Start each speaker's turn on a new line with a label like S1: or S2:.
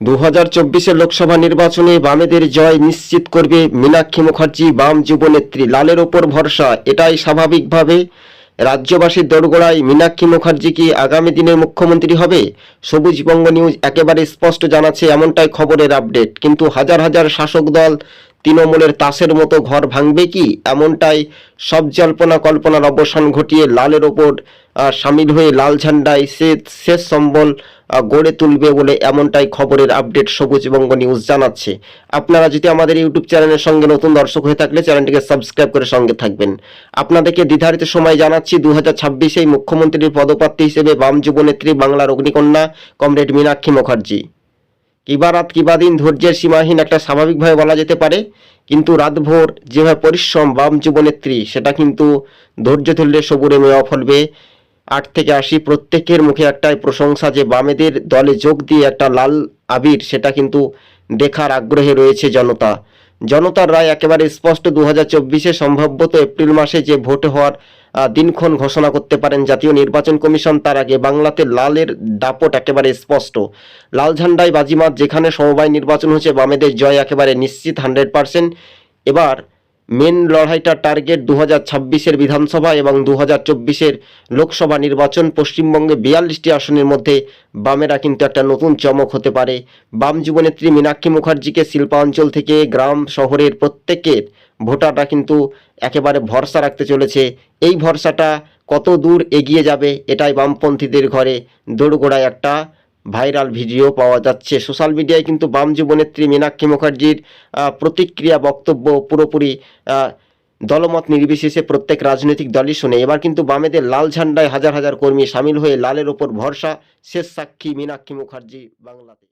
S1: দু হাজার চব্বিশের লোকসভা নির্বাচনে বামেদের জয় নিশ্চিত করবে মীনাক্ষী মুখার্জি, বাম যুবনেত্রী। লালের ওপর ভরসা, এটাই স্বাভাবিকভাবে। রাজ্যবাসীর দোরগোড়ায় মীনাক্ষী মুখার্জি কি আগামী দিনের মুখ্যমন্ত্রী হবে? সবুজবঙ্গ নিউজ একেবারে স্পষ্ট জানাচ্ছে এমনটাই খবরের আপডেট। কিন্তু হাজার হাজার শাসক দল তৃণমূলের তাসের মতো ঘর ভাঙবে কি? এমনটাই সব জল্পনা কল্পনার অবসান ঘটিয়ে লালের ওপর সামিল হয়ে লাল ঝান্ডায় সে শেষ সম্বল গড়ে তুলবে বলে এমনটাই খবরের আপডেট সবুজবঙ্গ নিউজ জানাচ্ছে। আপনারা যদি আমাদের ইউটিউব চ্যানেলের সঙ্গে নতুন দর্শক হয়ে থাকলে চ্যানেলটিকে সাবস্ক্রাইব করে সঙ্গে থাকবেন। আপনাদেরকে দ্বিধারিত সময় জানাচ্ছি দু হাজার ছাব্বিশে মুখ্যমন্ত্রীর পদপ্রার্থী হিসেবে বাম যুবনেত্রী বাংলার অগ্নিকন্যা, কমরেড মীনাক্ষী মুখার্জি। কিবা রাত কিবা দিন ধৈর্যের সীমাহীন একটা স্বাভাবিকভাবে বলা যেতে পারে, কিন্তু রাতভোর যেভাবে পরিশ্রম বাম যুবনেত্রী সেটা কিন্তু ধৈর্য ধরলে সবুরে মেওয়া ফলবে। আট থেকে আশি প্রত্যেকের মুখে একটাই প্রশংসা যে বামেদের দলে যোগ দিয়ে একটা লাল আবির, সেটা কিন্তু দেখার আগ্রহে রয়েছে জনতা। জনতার রায় একেবারে স্পষ্ট। দু হাজার চব্বিশে সম্ভবত এপ্রিল মাসে যে ভোট হওয়ার দিনক্ষণ ঘোষণা করতে পারেন জাতীয় নির্বাচন কমিশন, তার আগে বাংলাতে লালের দাপট একেবারে স্পষ্ট। লাল ঝান্ডায় বাজিমাত, যেখানে সমবায় নির্বাচন হচ্ছে বামেদের জয় একেবারে নিশ্চিত হান্ড্রেড পার্সেন্ট। এবার মেন লড়াইটার টার্গেট দু হাজার ছাব্বিশের বিধানসভা এবং দু হাজার চব্বিশের লোকসভা নির্বাচন পশ্চিমবঙ্গে বিয়াল্লিশটি আসনের মধ্যে বামেরা কিন্তু একটা নতুন চমক হতে পারে। বাম যুবনেত্রী মীনাক্ষী মুখার্জিকে শিল্পাঞ্চল থেকে গ্রাম শহরের প্রত্যেকের ভোটাররা কিন্তু একেবারে ভরসা রাখতে চলেছে। এই ভরসাটা কত দূর এগিয়ে যাবে এটাই বামপন্থীদের ঘরে। দোরগোড়ায় একটা ভাইরাল ভিডিও পাওয়া যাচ্ছে। সোশ্যাল মিডিয়ায় কিন্তু বাম যুবনেত্রী মীনাক্ষী মুখার্জির প্রতিক্রিয়া, বক্তব্য পুরোপুরি দলমত নির্বিশেষে প্রত্যেক রাজনৈতিক দলই শুনে। এবার কিন্তু বামেদের লাল ঝান্ডায় হাজার হাজার কর্মী সামিল হয়ে লালের ওপর ভরসা। শেষ সাক্ষী মীনাক্ষী মুখার্জি বাংলাতে।